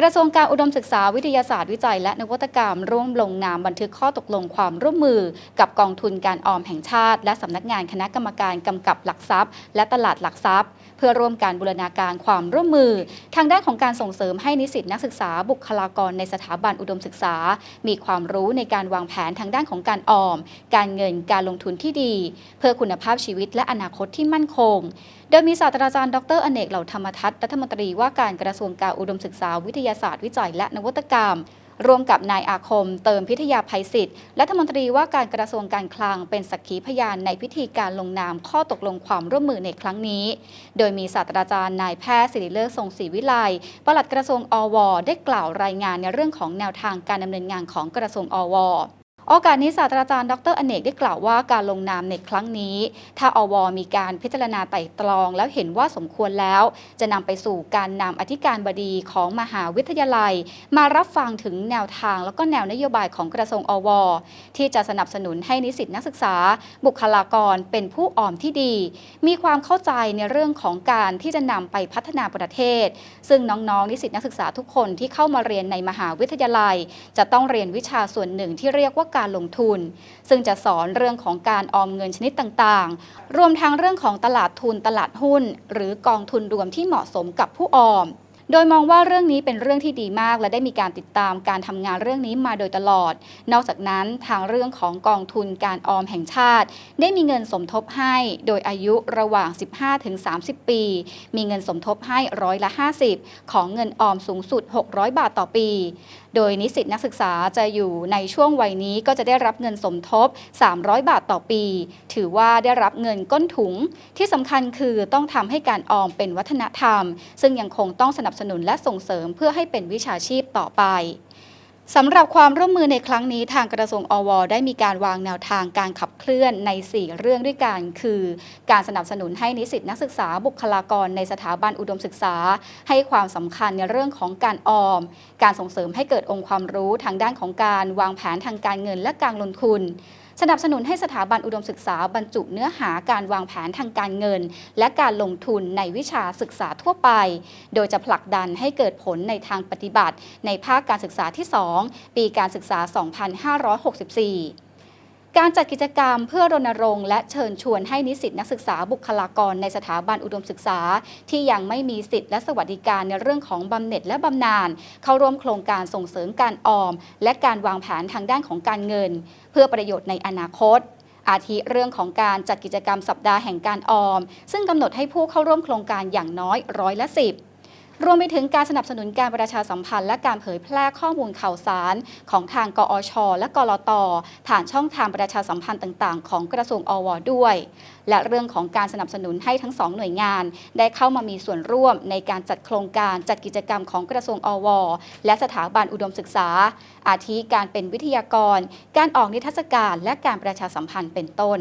กระทรวงการอุดมศึกษาวิทยาศาสตร์วิจัย และนวัตกรรม ร่วมลงนามบันทึกข้อตกลงความร่วมมือ กับกองทุนการออมแห่งชาติ และสำนักงานคณะกรรมการกำกับหลักทรัพย์ และตลาดหลักทรัพย์ เพื่อร่วมการบูรณาการความร่วมมือ ทางด้านของการส่งเสริมให้นิสิตนักศึกษาบุคลากรในสถาบันอุดมศึกษา มีความรู้ในการวางแผนทางด้านของการออม การเงินการลงทุนที่ดี เพื่อคุณภาพชีวิตและอนาคตที่มั่นคง โดยมีศาสตราจารย์ดรอเนกเหล่าธรรมทัศน์รัฐมนตรีว่าการกระทรวงการอุดมศึกษาวิทยาศาสตร์วิจัยและนวัตกรรม ร่วมกับนายอาคม เติมพิทยาภัยศิษย์รัฐมนตรีว่าการกระทรวงการคลังเป็นสักขีพยานในพิธีการลงนามข้อตกลงความร่วมมือในครั้งนี้ โดยมีศาสตราจารย์นายแพทย์ศิริเลิศทรงศรีวิไลปลัดกระทรวงอว ได้กล่าวรายงานในเรื่องของแนวทางการดำเนินงานของกระทรวงอว โอกาสนี้ศาสตราจารย์ดรอเนกได้กล่าวว่าการลงนามในครั้งนี้ ถ้าอวมีการพิจารณาไต่ตรอง แล้วเห็นว่าสมควรแล้ว จะนำไปสู่การนำอธิการบดีของมหาวิทยาลัย มารับฟังถึงแนวทางแล้วก็แนวนโยบายของกระทรวงอว ที่จะสนับสนุนให้นิสิตนักศึกษา บุคลากรเป็นผู้ออมที่ดี มีความเข้าใจในเรื่องของการที่จะนำไปพัฒนาประเทศ ซึ่งน้องๆนิสิตนักศึกษาทุกคนที่เข้ามาเรียนในมหาวิทยาลัย จะต้องเรียนวิชาส่วนหนึ่งที่เรียกว่าการลงทุน ซึ่งจะสอนเรื่องของการออมเงินชนิดต่างๆ รวมทั้งเรื่องของตลาดทุนตลาดหุ้น หรือกองทุนรวมที่เหมาะสมกับผู้ออม โดยมองว่าเรื่องนี้เป็นเรื่องที่ดีมาก และได้มีการติดตามการทำงานเรื่องนี้มาโดยตลอด นอกจากนั้นทางเรื่องของกองทุนการออมแห่งชาติ ได้มีเงินสมทบให้ โดยอายุระหว่าง 15-30 ปี มีเงินสมทบให้ร้อยละ 50 ของเงินออมสูงสุด 600 บาทต่อปี โดยนิสิตนักศึกษาจะอยู่ในช่วงวัยนี้ก็จะได้รับเงินสมทบ 300 บาทต่อปี ถือว่าได้รับเงินก้นถุง ที่สำคัญคือต้องทำให้การออมเป็นวัฒนธรรม ซึ่งยังคงต้องสนับสนุนและส่งเสริมเพื่อให้เป็นวิชาชีพต่อไปสำหรับความร่วมมือในครั้งนี้ทางกระทรวงอว ได้มีการวางแนวทางการขับเคลื่อนใน 4 เรื่องด้วยกัน คือ การสนับสนุนให้นิสิตนักศึกษาบุคลากรในสถาบันอุดมศึกษา ให้ความสำคัญในเรื่องของการออม การส่งเสริมให้เกิดองค์ความรู้ทางด้านของการวางแผนทางการเงินและการลงทุน สนับสนุนให้สถาบันอุดมศึกษาบรรจุเนื้อหาการวางแผนทางการเงิน และการลงทุนในวิชาศึกษาทั่วไป โดยจะผลักดันให้เกิดผลในทางปฏิบัติ ในภาคการศึกษาที่ 2 ปีการศึกษา 2564 การจัดกิจกรรมเพื่อรณรงค์และเชิญชวนให้นิสิตนักศึกษาบุคลากรในสถาบันอุดมศึกษา ที่ยังไม่มีสิทธิและสวัสดิการในเรื่องของบำเหน็จและบำนาญเข้าร่วมโครงการส่งเสริมการออม และการวางแผนทางด้านของการเงิน เพื่อประโยชน์ในอนาคตอาทิเรื่องของการจัดกิจกรรมสัปดาห์แห่งการออม ซึ่งกำหนดให้ผู้เข้าร่วมโครงการอย่างน้อยร้อยละสิบ รวมไปถึงการสนับสนุนการประชาสัมพันธ์ และการเผยแพร่ข้อมูลข่าวสาร ของทางกอช และกลตผ่านช่องทางประชาสัมพันธ์ต่างๆ ของกระทรวงอวด้วย และเรื่องของการสนับสนุนให้ทั้งสองหน่วยงาน ได้เข้ามามีส่วนร่วมในการจัดโครงการจัดกิจกรรมของกระทรวงอว และสถาบันอุดมศึกษา อาทิการเป็นวิทยากร การออกนิทรรศการและการประชาสัมพันธ์เป็นต้น